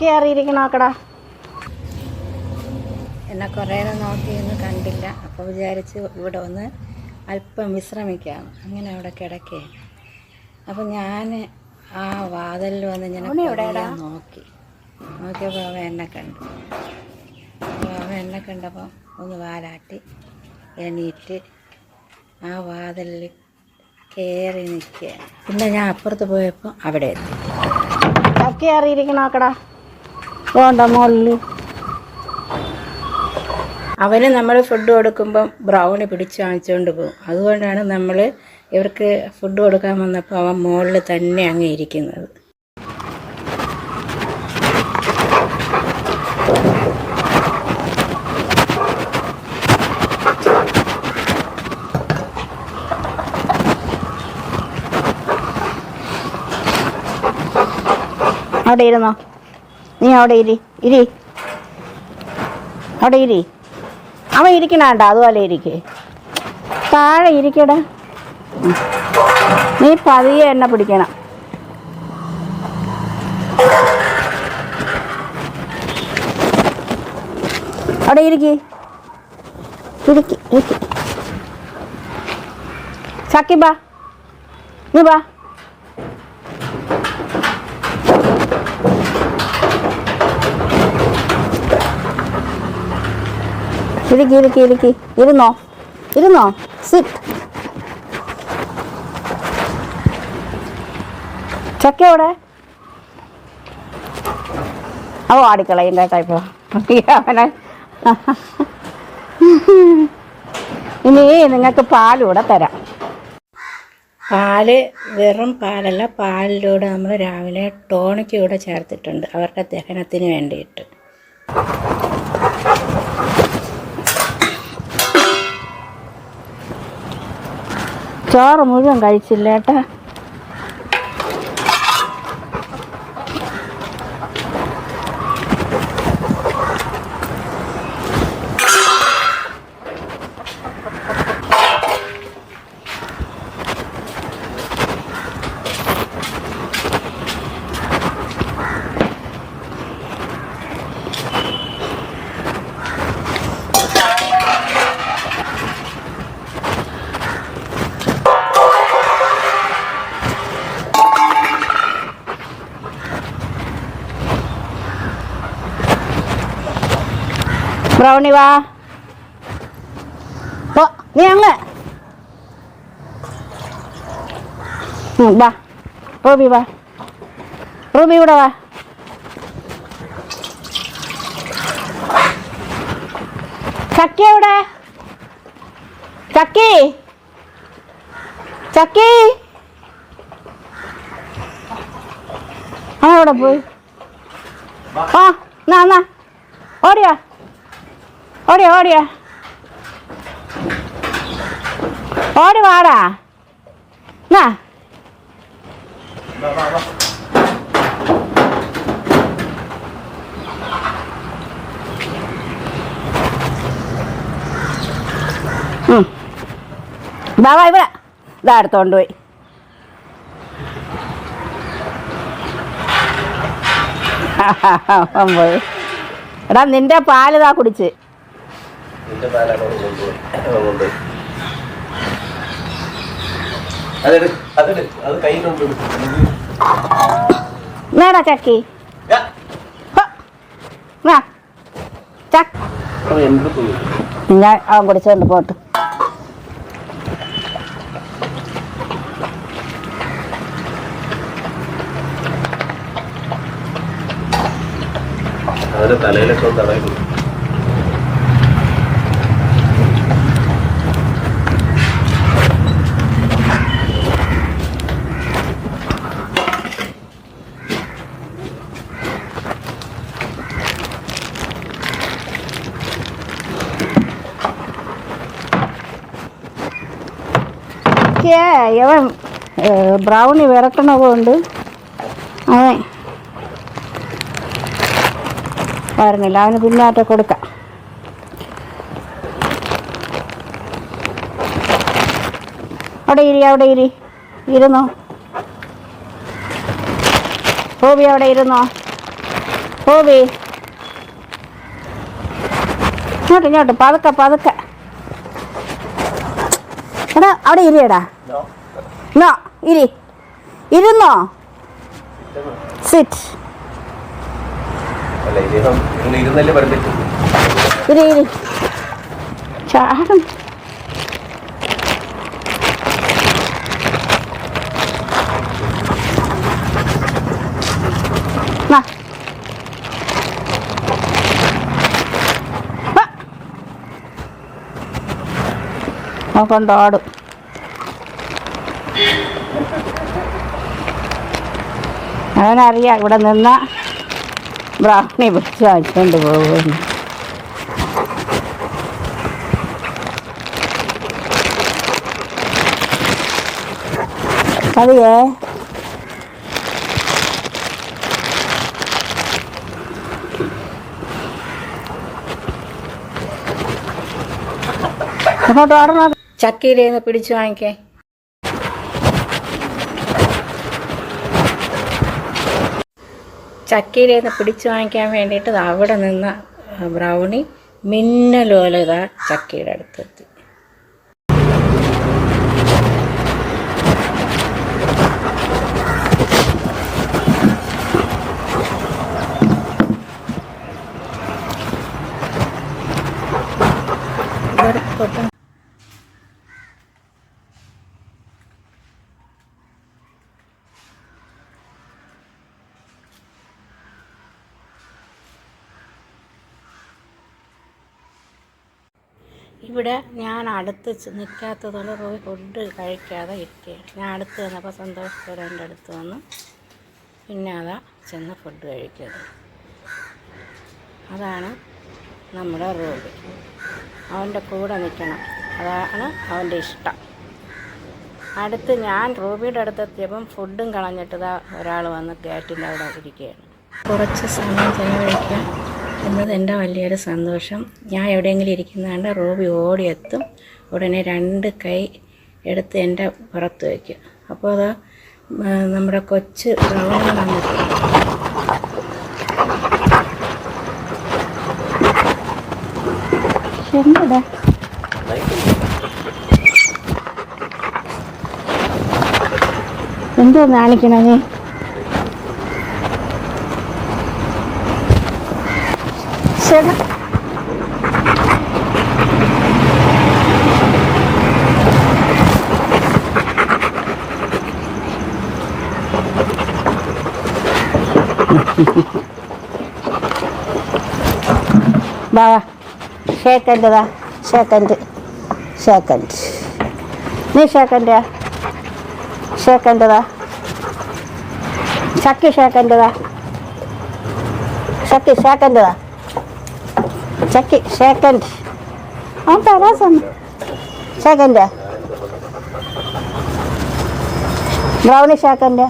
ചക്ക അറിയിരിക്കണോക്കടാ എന്നെ കുറേ നോക്കിയൊന്നും കണ്ടില്ല. അപ്പോൾ വിചാരിച്ച് ഇവിടെ ഒന്ന് അല്പം വിശ്രമിക്കാം. അങ്ങനെ അവിടെ കിടക്കേ. അപ്പം ഞാൻ ആ വാതിലിൽ വന്ന് ഞാൻ നോക്കി. നോക്കിയപ്പോൾ അവൻ എന്നെ കണ്ടു. അവൻ എന്നെ കണ്ടപ്പോൾ ഒന്ന് വാലാട്ടി എണീറ്റ് ആ വാതിലിൽ കയറി നിൽക്കുക പിന്നെ ഞാൻ അപ്പുറത്ത് പോയപ്പോൾ അവിടെ എത്തി. ചക്ക പോണ്ട മുകളിൽ അവന് നമ്മൾ ഫുഡ് കൊടുക്കുമ്പം ബ്രൗണി പിടിച്ച് വാങ്ങിച്ചുകൊണ്ട് പോകും. അതുകൊണ്ടാണ് നമ്മൾ ഇവർക്ക് ഫുഡ് കൊടുക്കാൻ വന്നപ്പോൾ അവൻ മുകളിൽ തന്നെ അങ്ങ് ഇരിക്കുന്നത്. അവിടെ ഇരുന്നോ? നീ അവിടെ ഇരി ഇരി. അവിടെ ഇരി. അവൻ ഇരിക്കണണ്ട അതുപോലെ ഇരിക്കേ. താഴെ ഇരിക്കടാ. നീ പതിയെ എണ്ണ പിടിക്കണം. അവിടെ ഇരിക്കി. ഇരിക്കി ഇരിക്കി. സക്കിബാ നീ ബാ. ഇരിക്കി ഇരിക്കി ഇരിക്കി ഇരുന്നോ? ഇരുന്നോ? സിറ്റ് ചക്ക എവിടെ? അവ ആടിക്കളയും കേട്ടോ ഇപ്പോൾ അവനെ. ഇനി നിങ്ങൾക്ക് പാലൂടെ തരാം. പാൽ വെറും പാലല്ല പാലിലൂടെ നമ്മൾ രാവിലെ ടോണിക്കൂടെ ചേർത്തിട്ടുണ്ട്. അവരുടെ ദഹനത്തിന് വേണ്ടിയിട്ട്. ചോറ് മുഴുവൻ കഴിച്ചില്ല ഏട്ടാ ബ്രൗണി വാ. പോ നീ അങ്ങ് വാ. റൂബി വാ. റൂബി ഇവിടെ വാ. ചക്കി എവിടെ? ചക്കി. ചക്കി. ആ എവിടെ പോയി. ആ എന്നാ എന്നാ ഓടിയാ ഓടിയാ ഓടിയ ഓടി വാടാ. എന്നാ വാ ഇവിടെ. ഇതാ എടുത്തോണ്ട് പോയി. പോയി. എടാ നിന്റെ പാൽ ഇതാ കുടിച്ച്. നിന്റെ പാലാണ് അവൻ കൊണ്ടുപോയി കൊണ്ടുപോയി അതെടു അതെടു. അത് കയ്യിലുണ്ട് നേടാ ചക്കി. എന്റെ ഞാൻ അവൻ കുടിച്ചോണ്ട് പോട്ട് അവന്റെ തലയിലൊക്കെ ഒന്ന് എനിക്ക് ഇവൻ ബ്രൗണി വിറക്കണതുകൊണ്ട് അവൻ വരുന്നില്ല അവന് പിന്നാറ്റ കൊടുക്കാം. അവിടെ ഇരി അവിടെ ഇരി. ഇരുന്നോ? ഹോബി അവിടെ ഇരുന്നോ? ഹോബി ഇങ്ങോട്ട് ഇങ്ങോട്ട്. പതുക്കെ പതുക്കെ. എടാ അവിടെ ഇരിയടാ. നോ ഇരി. ഇരുന്നോ? സിറ്റ് ഇരി ഇരി. ചാടും കൊണ്ടോടും അവനറിയാം ഇവിടെ നിന്ന ബ്രാഹ്മണി പിടിച്ച് വാങ്ങിക്കൊണ്ട് പോകുന്നു. കവിയേ അങ്ങോട്ട് ഓടണം ചക്കയിലേന്ന് പിടിച്ചു വാങ്ങിക്കേ. ചക്കയിലേന്ന് പിടിച്ചു വാങ്ങിക്കാൻ വേണ്ടിയിട്ട് അവിടെ നിന്ന ബ്രൗണി മിന്നലോല ഇതാ ചക്കയുടെ അടുത്തെത്തി. ഒട്ടും ഇവിടെ ഞാൻ അടുത്ത് നിൽക്കാത്തതുകൊണ്ട് റോയ് ഫുഡ് കഴിക്കാതെ ഇരിക്കുകയാണ് ഞാൻ അടുത്ത് വന്നപ്പോൾ സന്തോഷത്തോടെ എന്റെ അടുത്ത് വന്ന്. പിന്നെ അതാ ചെന്ന് ഫുഡ് കഴിക്കുന്നത്. അതാണ് നമ്മുടെ റോബി. അവന്റെ കൂടെ നിൽക്കണം. അതാണ് അവന്റെ ഇഷ്ടം. അടുത്ത് ഞാൻ റൂബിയുടെ അടുത്തെത്തിയപ്പം ഫുഡും കളഞ്ഞിട്ട് ഒരാൾ വന്ന് ഗേറ്റിന്റെ അവിടെ ഇരിക്കുകയാണ്. കുറച്ച് സമയം ചെലവഴിക്കുക എന്നത് എന്റെ വലിയൊരു സന്തോഷം. ഞാൻ എവിടെയെങ്കിലും ഇരിക്കുന്നതുകൊണ്ട് റൂബി ഓടിയെത്തും. ഉടനെ രണ്ട് കൈ എടുത്ത് എന്റെ പുറത്ത് വയ്ക്കും. അപ്പോൾ അത് നമ്മുടെ കൊച്ച് റൗണ്ട് വന്നിട്ട്. എന്താ കാണിക്കണ ശരി. ബാവാ ഷേക്കന്റെതാ ഷേക്കൻഡ് ഷേക്കൻഡ് നീ ഷേക്കന്റെയാ ഷേക്കന്റെതാ ചക്കി ഷേക്കന്റെതാ ചക്കി ഷേക്കന്റെതാ ചക്കി സെക്കൻഡ് ആ തരാ സമയം ഷേക്കന്റെ ബ്രൗണി ഷേക്കന്റെ